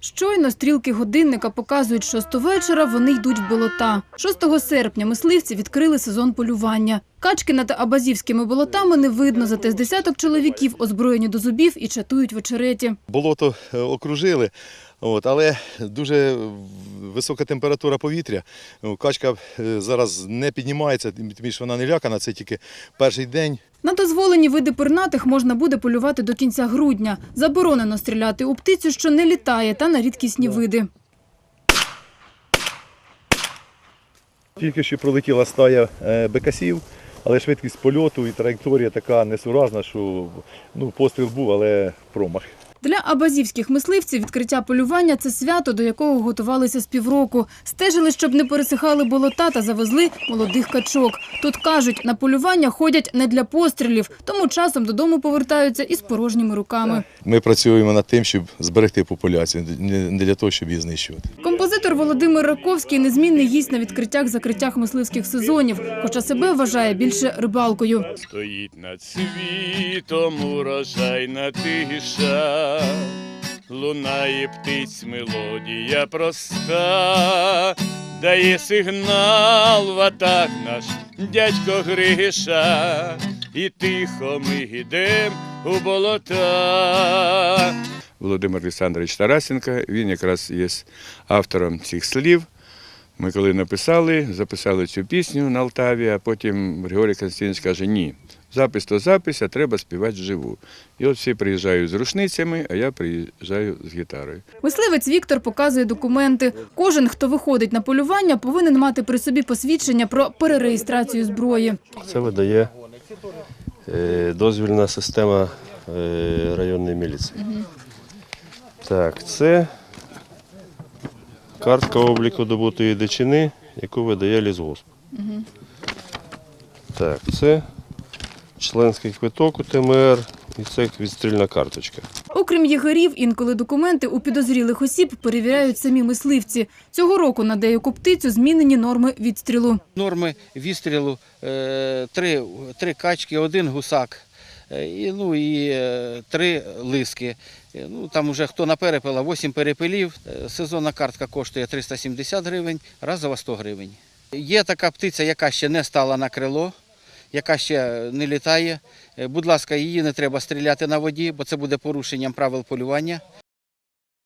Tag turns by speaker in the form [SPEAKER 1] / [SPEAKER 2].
[SPEAKER 1] Щойно стрілки годинника показують шосту вечора, вони йдуть в болота. 6 серпня мисливці відкрили сезон полювання. Качки над абазівськими болотами не видно, зате з десяток чоловіків озброєні до зубів і чатують в очереті.
[SPEAKER 2] Болото е, окружили, от, але дуже висока температура повітря. Ну, Качка е, зараз не піднімається, тим більше вона не лякана, це тільки перший день.
[SPEAKER 1] На дозволені види пернатих можна буде полювати до кінця грудня. Заборонено стріляти у птицю, що не літає, та на рідкісні види.
[SPEAKER 2] Тільки що пролетіла стая е, бекасів, але швидкість польоту і траєкторія така несуразна, що ну, постріл був, але промах.
[SPEAKER 1] Для абазівських мисливців відкриття полювання – це свято, до якого готувалися з півроку. Стежили, щоб не пересихали болота та завезли молодих качок. Тут кажуть, на полювання ходять не для пострілів, тому часом додому повертаються із порожніми руками.
[SPEAKER 2] Ми працюємо над тим, щоб зберегти популяцію, не для того, щоб її знищувати.
[SPEAKER 1] Композитор Володимир Раковський незмінний гість на відкриттях-закриттях мисливських сезонів, хоча себе вважає більше рибалкою.
[SPEAKER 3] Стоїть над світом урожайна тиша, лунає птиць мелодія проста, дає сигнал в атак наш дядько Гриша, і тихо ми йдем у болота. Володимир Олександрович Тарасенко, він якраз є автором цих слів. Ми коли написали, записали цю пісню на Алтаві, а потім Григорій Константинович каже, ні, запис то запис, а треба співати вживу. І от всі приїжджають з рушницями, а я приїжджаю з гітарою.
[SPEAKER 1] Мисливець Віктор показує документи. Кожен, хто виходить на полювання, повинен мати при собі посвідчення про перереєстрацію зброї.
[SPEAKER 4] Це видає е, дозвільна система е, районної міліції. Так, це картка обліку добутої дичини, яку видає лісгосп. Так, це членський квиток у ТМР і це відстрільна карточка.
[SPEAKER 1] Окрім єгерів, інколи документи у підозрілих осіб перевіряють самі мисливці. Цього року на деяку птицю змінені норми відстрілу.
[SPEAKER 5] норми відстрілу е, три, три качки, один гусак, і, ну, і е, три лиски. Е, Ну, там вже хто на перепила, 8 перепилів. Е, Сезонна картка коштує 370 гривень, разова 100 гривень. Є така птиця, яка ще не стала на крило, яка ще не літає. Е, Будь ласка, її не треба стріляти на воді, бо це буде порушенням правил полювання.